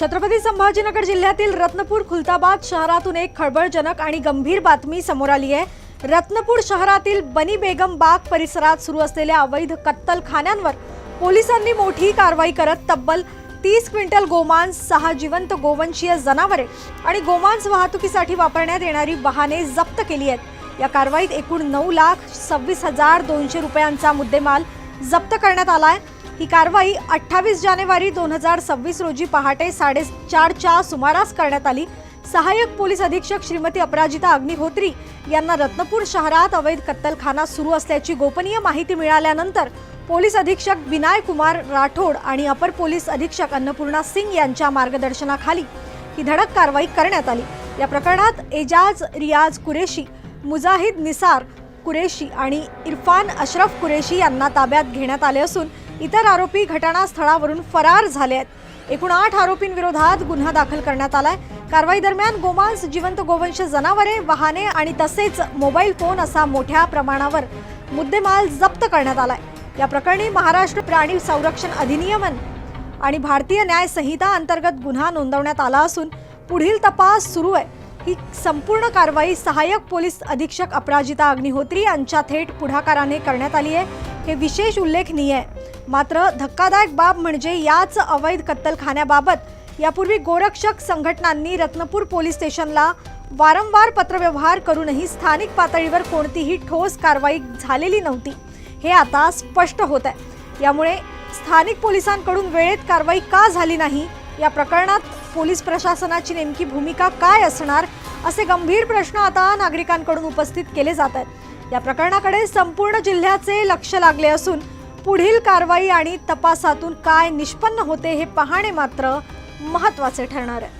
छत्रपती संभाजीनगर जिल्ह्यातील रत्नपूर खुलताबाद शहरातून एक खळबळजनक आणि गंभीर बातमी समोर आली आहे. रत्नपूर शहरातील बनी बेगम बाग परिसरात सुरू असलेल्या अवैध कत्तलखान्यांवर पोलिसांनी मोठी कारवाई करत तब्बल तीस क्विंटल गोमांस सहा जिवंत गोवंशीय जनावरे आणि गोमांस वाहतुकीसाठी वापरण्यात येणारी वाहने जप्त केली आहेत. या कारवाईत एकूण नऊ लाख सव्वीस हजार दोनशे रुपयांचा मुद्देमाल जप्त करण्यात आला आहे. ही कारवाई अठ्ठावीस जानेवारी दोन हजार सव्वीस रोजी पहाटे साडेचारच्या सुमारास करण्यात आली. सहाय्यक पोलीस अधीक्षक श्रीमती अपराजिता अग्निहोत्री यांना रत्नपूर शहरात अवैध कत्तलखाना सुरू असल्याची गोपनीय माहिती मिळाल्यानंतर पोलीस अधीक्षक विनाय कुमार राठोड आणि अपर पोलीस अधीक्षक अन्नपूर्णा सिंग यांच्या मार्गदर्शनाखाली ही धडक कारवाई करण्यात आली. या प्रकरणात एजाज रियाज कुरेशी मुजाहिद निसार कुरेशी आणि इरफान अशरफ कुरेशी यांना ताब्यात घेण्यात आले असून इतर आरोपी घटनास्थळावरून फरार झाले आहेत. एकूण आठ आरोपींविरोधात गुन्हा दाखल करण्यात आलाय. कारवाई दरम्यान गोमांस जिवंत गोवंश जनावरे वाहने आणि तसेच मोबाईल फोन असा मोठ्या प्रमाणावर मुद्देमाल जप्त करण्यात आलाय. या प्रकरणी महाराष्ट्र प्राणी संरक्षण अधिनियमन आणि भारतीय न्याय संहिता अंतर्गत गुन्हा नोंदवण्यात आला असून पुढील तपास सुरू आहे. ही संपूर्ण कारवाई सहाय्यक पोलीस अधीक्षक अपराजिता अग्निहोत्री यांच्या थेट पुढाकाराने करण्यात आली आहे. हे विशेष उल्लेखनीय आहे. मात्र धक्कादायक बाब म्हणजे याच अवैध कत्तलखान्याबाबत. यापूर्वी गोरक्षक संघटनांनी रत्नपूर पोलीस स्टेशनला वारंवार पत्रव्यवहार करूनही स्थानिक पातळीवर कोणतीही ठोस कारवाई झालेली नव्हती. हे आता स्पष्ट होत आहे. यामुळे स्थानिक पोलिसांकडून वेळेत कारवाई का झाली नाही? या प्रकरणात पोलीस प्रशासनाची नेमकी भूमिका काय असणार? असे गंभीर प्रश्न आता नागरिकांकडून उपस्थित केले जात आहेत. या प्रकरणाकडे संपूर्ण जिल्ह्याचे लक्ष लागले असून पुढील कारवाई आणि तपासातून काय निष्पन्न होते हे पाहणे मात्र महत्त्वाचे ठरणार आहे.